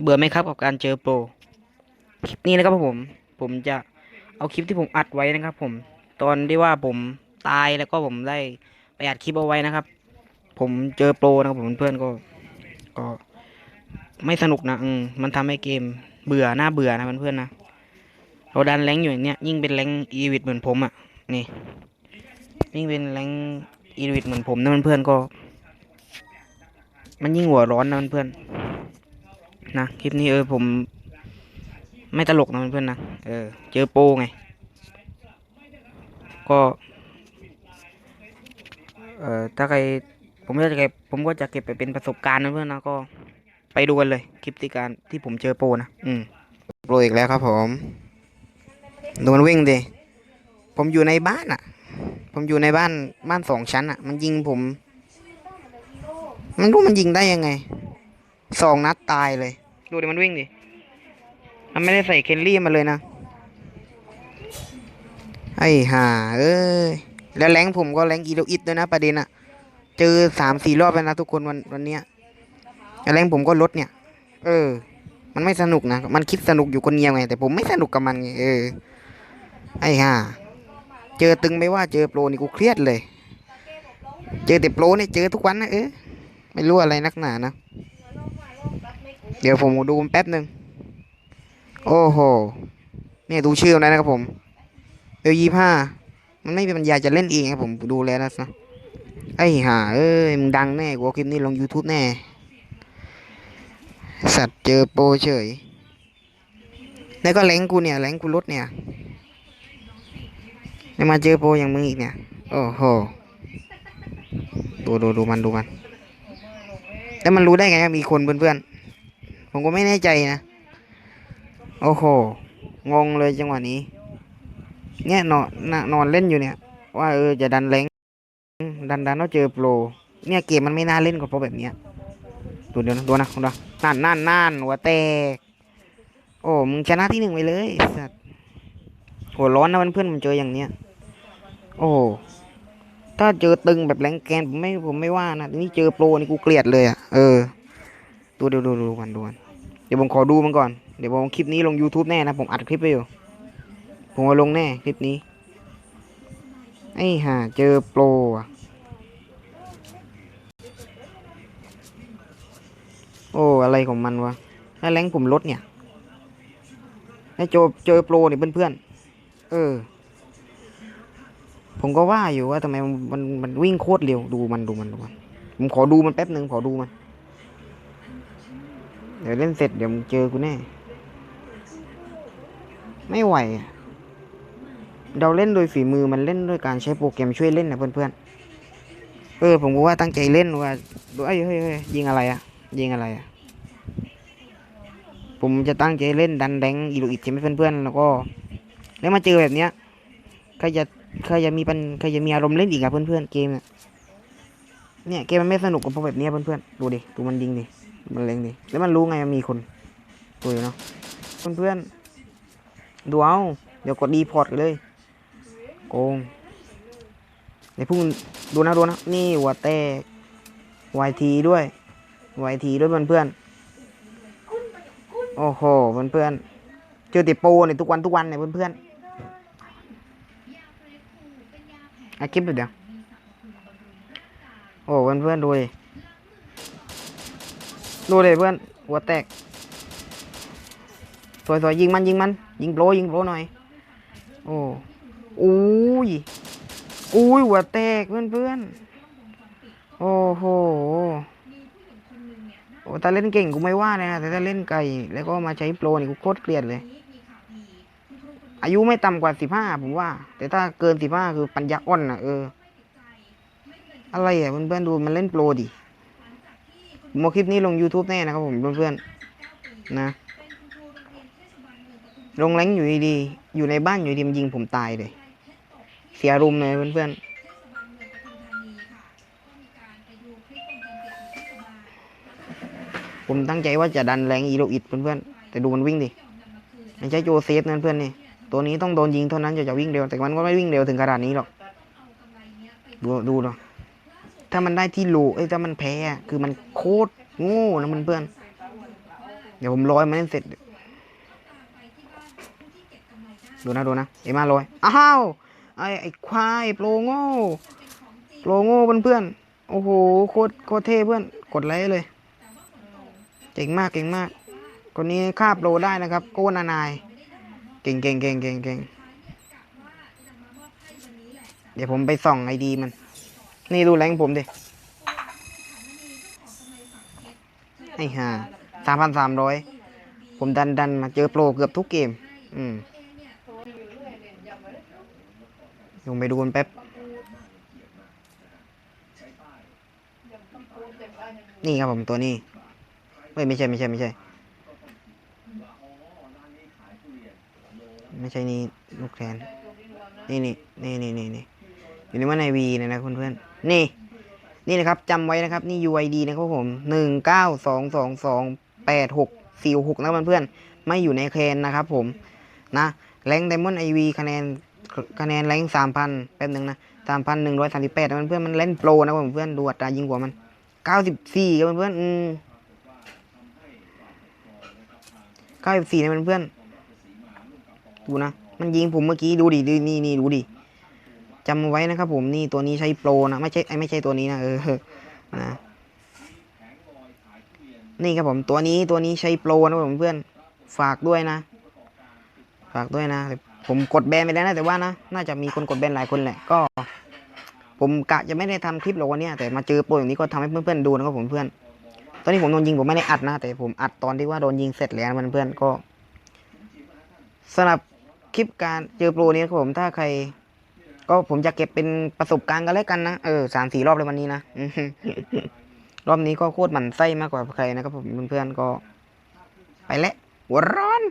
เบื่อไหมครับกับการเจอโปร คลิปนี้นะครับผม ผมจะเอาคลิปที่ผมอัดไว้นะครับ ผม ตอนที่ว่าผมตายแล้วก็ผมได้ไปอัดคลิปเอาไว้นะครับ ผมเจอโปรนะครับผมเพื่อนๆก็ก็ ไม่สนุกนะอืมมันทำให้เกมเบื่อหน้าเบื่อนะเพื่อนๆนะเราดันแรงอยู่อย่างเนี้ยยิ่งเป็นแรงอีวิตเหมือนผมอะนี่ยิ่งเป็นแรงอีวิตเหมือนผมนะเพื่อนๆก็ มันยิ่งหัวร้อนนะเพื่อนๆ นะคลิปนี้เออผม ไม่ตลกนะเพื่อนๆนะเออ เจอโปไง ก็เออถ้าใครผมก็จะเก็บผมก็จะเก็บไปเป็นประสบการณ์นะเพื่อนนะก็ไปดูกันเลยคลิปที่การที่ผมเจอโปนะ อืมโปรอีกแล้วครับ ผม ดูมันวิ่งดิ ผมอยู่ในบ้านอะ ผมอยู่ในบ้านบ้านสองชั้นอะ มันยิงผม มันรู้มันยิงได้ยังไง สองนัดตายเลย ดูดิมันวิ่งดิ มันไม่ได้ใส่เคนลี่มาเลยนะ ไอ้ห่าเอ้ย แล้วแรงค์ผมก็แรงค์อีโดอิดด้วยนะประเด็นอะเจอสามสี่รอบแล้วนะทุกคนวันวันเนี้ยแล้วแรงค์ผมก็ลดเนี่ย เออ มันไม่สนุกนะ มันคิดสนุกอยู่คนเดียวไง แต่ผมไม่สนุกกับมันไง เออ ไอ้ห่า เจอตึงไม่ว่าเจอโปรนี่กูเครียดเลย เจอแต่โปรเนี่ยเจอทุกวันนะเออ ไม่รู้อะไรนักหนานะ เดี๋ยวผมดูแป๊บหนึ่งโอ้โหเนี่ยดูชื่อมันนะครับผมเอลยี่ห้ามันไม่มีปัญญาจะเล่นเองครับผมดูแล้วนะไอ้ห่าเอ้ยมึงดังแน่กูเอาคลิปนี้ลง YouTube แน่ สัตว์เจอโปรเฉย แล้วก็แรงกูเนี่ยแรงกูลดเนี่ยแล้วมาเจอโปรอย่างมึงอีกเนี่ย โอ้โห ดูดูดูมันดูมัน แล้วมันรู้ได้ไงว่ามีคนเพื่อน ผมก็ไม่แน่ใจนะ โอ้โห งงเลยจังหวะนี้ เนี่ยนอนนอนเล่นอยู่เนี่ย ว่าเออจะดันแรงดันดันแล้วเจอโปร เนี่ยเกมมันไม่น่าเล่นกับโปรแบบเนี้ยดูเดี๋ยวนะดูนะดูนะนั่นนั่นนั่นหัวแตก โอ้มึงชนะที่หนึ่งไปเลยสัตว์หัวร้อนนะเพื่อนๆผมเจออย่างเนี้ย โอ้ถ้าเจอตึงแบบแรงแกนผมไม่ผมไม่ว่านะนี่เจอโปรนี่กูเกลียดเลยอะเออ ดูดูดูดูมันดูมันเดี๋ยวผมขอดูมันก่อน เดี๋ยวผมคลิปนี้ลง YouTube แน่นะ ผมอัดคลิปไปอยู่ ผมเอาลงแน่คลิปนี้ ไอ้ห่าเจอโปรอะโอ้ อะไรของมันวะถ้าแรงผมลดเนี่ยถ้าเจอเจอโปรเนี่ยเพื่อนๆ เออ ผมก็ว่าอยู่ว่าทำไมมันมันมันวิ่งโคตรเร็ว ดูมันดูมันดูมัน ผมขอดูมันแป๊บหนึ่งขอดูมัน เดี๋ยวเล่นเสร็จเดี๋ยวมึงเจอกูแน่ ไม่ไหว เราเล่นโดยฝีมือมันเล่นด้วยการใช้โปรแกรมช่วยเล่นนะเพื่อนๆ เออผมก็ว่าตั้งใจเล่นว่าดูเอ้ยเฮ้ยเยิงอะไรอะยิงอะไรอะผมจะตั้งใจเล่นดันแดงอีลูอิดใช่ไหมเพื่อนๆ แล้วก็ แล้วมาเจอแบบเนี้ยใครจะใครจะมีปันใครจะมีอารมณ์เล่นอีกอะเพื่อนๆเกมเนี่ยเนี่ยเกมมันไม่สนุกกับพวกแบบเนี้ยเพื่อนๆดูดิดูมันยิงดิ มันเล็งดิ แล้วมันรู้ไงมันมีคนตัวอยู่เนาะเพื่อนๆดูเอา เดี๋ยวกดดีพอร์ตเลย โกงเดี๋ยวพวกมึงดูนะดูนะ นี่หัวแตกวายทีด้วยวายทีด้วยเพื่อนๆโอ้โหเพื่อนๆเจอติโปเนี่ยทุกวันทุกวันเนี่ยเพื่อนๆอนอาคลิปเดี๋ยว โอ้เพื่อนๆดูดิ ดูเลยเพื่อน หัวแตก สวยๆยิงมันยิงมัน ยิงโปรยิงโปรหน่อย โอ้อุ้ยอุ้ยหัวแตกเพื่อนเพื่อนๆโอ้โหโอ้ถ้าเล่นเก่งกูไม่ว่าเลยนะแต่ถ้าเล่นไกลแล้วก็มาใช้โปรนี่กูโคตรเกลียดเลย อายุไม่ต่ำกว่าสิบห้าผมว่า แต่ถ้าเกินสิบห้าคือปัญญาอ่อนนะเออ อะไรอะเพื่อนๆดูมันเล่นโปรดิ ผมเอาคลิปนี้ลง YouTube แน่นะครับผมเพื่อนๆนะ ลงแรงอยู่ดีๆอยู่ในบ้านอยู่ดีมยิงผมตายเลย เสียอารมเลยเพื่อนๆผมตั้งใจว่าจะดันแรงอีโรอิดเพื่อนๆ แต่ดูมันวิ่งดิ มันใช้โจเซฟนั่นเพื่อนนี่ ตัวนี้ต้องโดนยิงเท่านั้นจะจะวิ่งเร็ว แต่มันก็ไม่วิ่งเร็วถึงขนาดนี้หรอก ดูดูเนาะ ถ้ามันได้ที่โลเอ้ยถ้ามันแพ้คือมันโคตรโง่นะมันเพื่อน เดี๋ยวผมร้อยมันเล่นเสร็จดูนะดูนะเอมาร้อยอ้าวไอไอควายโปรโง่โปรโง่เพื่อนๆโอ้โหโคตรโคตรเท่เพื่อนกดไลค์เลยเก่งมากเก่งมาก คนนี้ค่าโปรได้นะครับ โก้นานายเก่งเก่งเก่งเก่งเก่งเดี๋ยวผมไปส่องไอดีมัน นี่ดูแรงผมดิ ไอ้ห่าสามพันสามร้อย ผมดันดันมาเจอโปรเกือบทุกเกม อืมลงไปดูกันแป๊บ นี่ครับผมตัวนี้เฮ้ยไม่ใช่ไม่ใช่ไม่ใช่ ไม่ใช่นี่ลูกแทนนี่นี่นี่นี่นี่ อยู่ในว่าในวีนะนะเพื่อนๆนี่ นี่นะครับจำไว้นะครับ นี่ UID นะครับผมหนึ่งเก้าสองสองสองแปดหกสี่หกนะเพื่อนๆไม่อยู่ในแคนนะครับผมนะแรงไดมอนด์ไอวีคะแนนคะแนนแรงสามพันแป๊บหนึ่งนะสามพันหนึ่งร้อยสามสิบแปดนะเพื่อนๆมันเล่นโปรนะผมเพื่อนดูอัตรายิงหัวมันเก้าสิบสี่ครับเพื่อนๆอืมเก้าสิบสี่นะเพื่อนๆดูนะ มันยิงผมเมื่อกี้ดูดิดูนี่นี่ดูดิ จำเอาไว้นะครับผมนี่ตัวนี้ใช้โปรนะไม่ใช่ไอไม่ใช่ตัวนี้นะเออนะนี่ครับผมตัวนี้ตัวนี้ใช้โปรนะผมเพื่อนฝากด้วยนะ ฝากด้วยนะ ผมกดแบนไปแล้วนะแต่ว่านะน่าจะมีคนกดแบนหลายคนแหละก็ ผมกะจะไม่ได้ทำคลิปหรอกวันนี้แต่มาเจอโปรอย่างนี้ก็ทำให้เพื่อนๆดูนะครับผมเพื่อนตอนนี้ผมโดนยิงผมไม่ได้อัดนะ แต่ผมอัดตอนที่ว่าโดนยิงเสร็จแล้วนะเพื่อนๆก็สำหรับคลิปการเจอโปรนี้ครับผมถ้าใคร ก็ผมจะเก็บเป็นประสบการณ์กันแล้วกันนะ เออสามสี่รอบเลยวันนี้นะรอบนี้ก็โคตรหมันไส้มากกว่าใครนะครับผมเพื่อนๆก็ ไปและวหัวร้อน